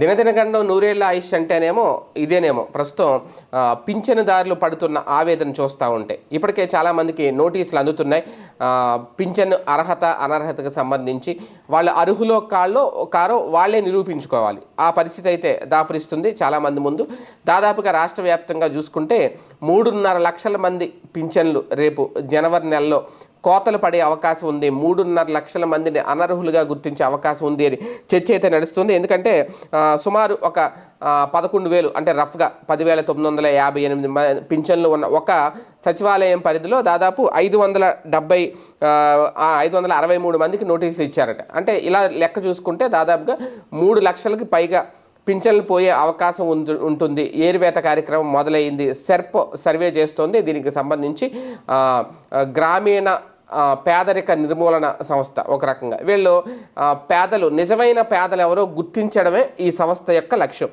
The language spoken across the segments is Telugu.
దినదినగండం నూరేళ్ళ ఆయుష్ అంటేనేమో ఇదేనేమో. ప్రస్తుతం పింఛనుదారులు పడుతున్న ఆవేదన చూస్తూ ఉంటే. ఇప్పటికే చాలామందికి నోటీసులు అందుతున్నాయి. పింఛను అర్హత అనర్హతకు సంబంధించి వాళ్ళ అర్హులో కాళ్ళో కారో వాళ్ళే నిరూపించుకోవాలి. ఆ పరిస్థితి అయితే దాపురిస్తుంది చాలామంది ముందు. దాదాపుగా రాష్ట్ర వ్యాప్తంగా చూసుకుంటే మూడున్నర లక్షల మంది పింఛన్లు రేపు జనవరి నెలలో కోతలు పడే అవకాశం ఉంది. మూడున్నర లక్షల మందిని అనర్హులుగా గుర్తించే అవకాశం ఉంది అని చర్చ అయితే నడుస్తుంది. ఎందుకంటే సుమారు ఒక పదకొండు వేలు అంటే రఫ్గా పదివేల తొమ్మిది వందల యాభై ఎనిమిది పింఛన్లు ఉన్న ఒక సచివాలయం పరిధిలో దాదాపు ఐదు వందల డెబ్బై ఐదు వందల అరవై మూడు మందికి నోటీసులు ఇచ్చారట. అంటే ఇలా లెక్క చూసుకుంటే దాదాపుగా మూడు లక్షలకి పైగా పింఛన్లు పోయే అవకాశం ఉంటుంది. ఏరువేత కార్యక్రమం మొదలైంది. సెర్ప్ సర్వే చేస్తోంది. దీనికి సంబంధించి గ్రామీణ పేదరిక నిర్మూలన సంస్థ ఒక రకంగా. వీళ్ళు పేదలు నిజమైన పేదలు ఎవరో గుర్తించడమే ఈ సంస్థ యొక్క లక్ష్యం.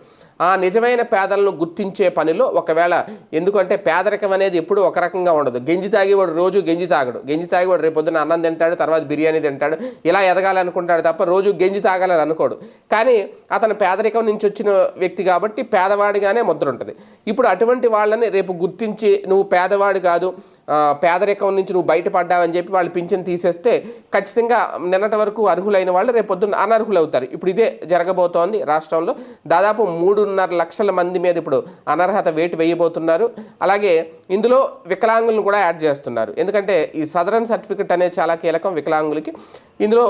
ఆ నిజమైన పేదలను గుర్తించే పనిలో ఒకవేళ ఎందుకంటే పేదరికం అనేది ఎప్పుడు ఒక రకంగా ఉండదు. గెంజి తాగేవాడు రోజు గెంజి తాగడు. గెంజి తాగేవాడు రేపు పొద్దున్న అన్నం తింటాడు తర్వాత బిర్యానీ తింటాడు ఇలా ఎదగాలనుకుంటాడు తప్ప రోజు గెంజి తాగాలని అనుకోడు. కానీ అతను పేదరికం నుంచి వచ్చిన వ్యక్తి కాబట్టి పేదవాడిగానే ముద్ర ఉంటుంది. ఇప్పుడు అటువంటి వాళ్ళని రేపు గుర్తించి నువ్వు పేదవాడు కాదు పేదరికం నుంచి నువ్వు బయటపడ్డావని చెప్పి వాళ్ళు పింఛన్ తీసేస్తే ఖచ్చితంగా నిన్నటి వరకు అర్హులైన వాళ్ళు రేపు పొద్దున్న అనర్హులు అవుతారు ఇప్పుడు ఇదే జరగబోతోంది రాష్ట్రంలో. దాదాపు మూడున్నర లక్షల మంది మీద ఇప్పుడు అనర్హత వేటు వేయబోతున్నారు. అలాగే ఇందులో వికలాంగులను కూడా యాడ్ చేస్తున్నారు. ఎందుకంటే ఈ సదరన్ సర్టిఫికెట్ అనేది చాలా కీలకం వికలాంగులకి. ఇందులో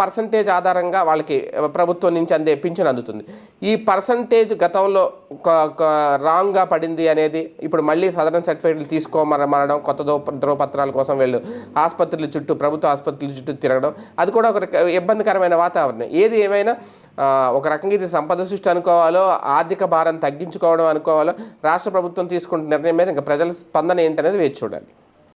పర్సంటేజ్ ఆధారంగా వాళ్ళకి ప్రభుత్వం నుంచి అందే పింఛన్ అందుతుంది. ఈ పర్సంటేజ్ గతంలో రాంగ్గా పడింది అనేది ఇప్పుడు మళ్ళీ సదరన్ సర్టిఫికేట్లు తీసుకోమనడం కొత్త ధ్రువ ధ్రువపత్రాల కోసం వీళ్ళు ఆసుపత్రుల చుట్టూ ప్రభుత్వ ఆసుపత్రుల చుట్టూ తిరగడం అది కూడా ఒక ఇబ్బందికరమైన వాతావరణం. ఏది ఏమైనా ఒక రకంగా ఇది సంపద సృష్టి అనుకోవాలో ఆర్థిక భారం తగ్గించుకోవడం అనుకోవాలో రాష్ట్ర ప్రభుత్వం తీసుకుంటున్న నిర్ణయం మీద ఇంకా ప్రజల స్పందన ఏంటనేది వేచి చూడాలి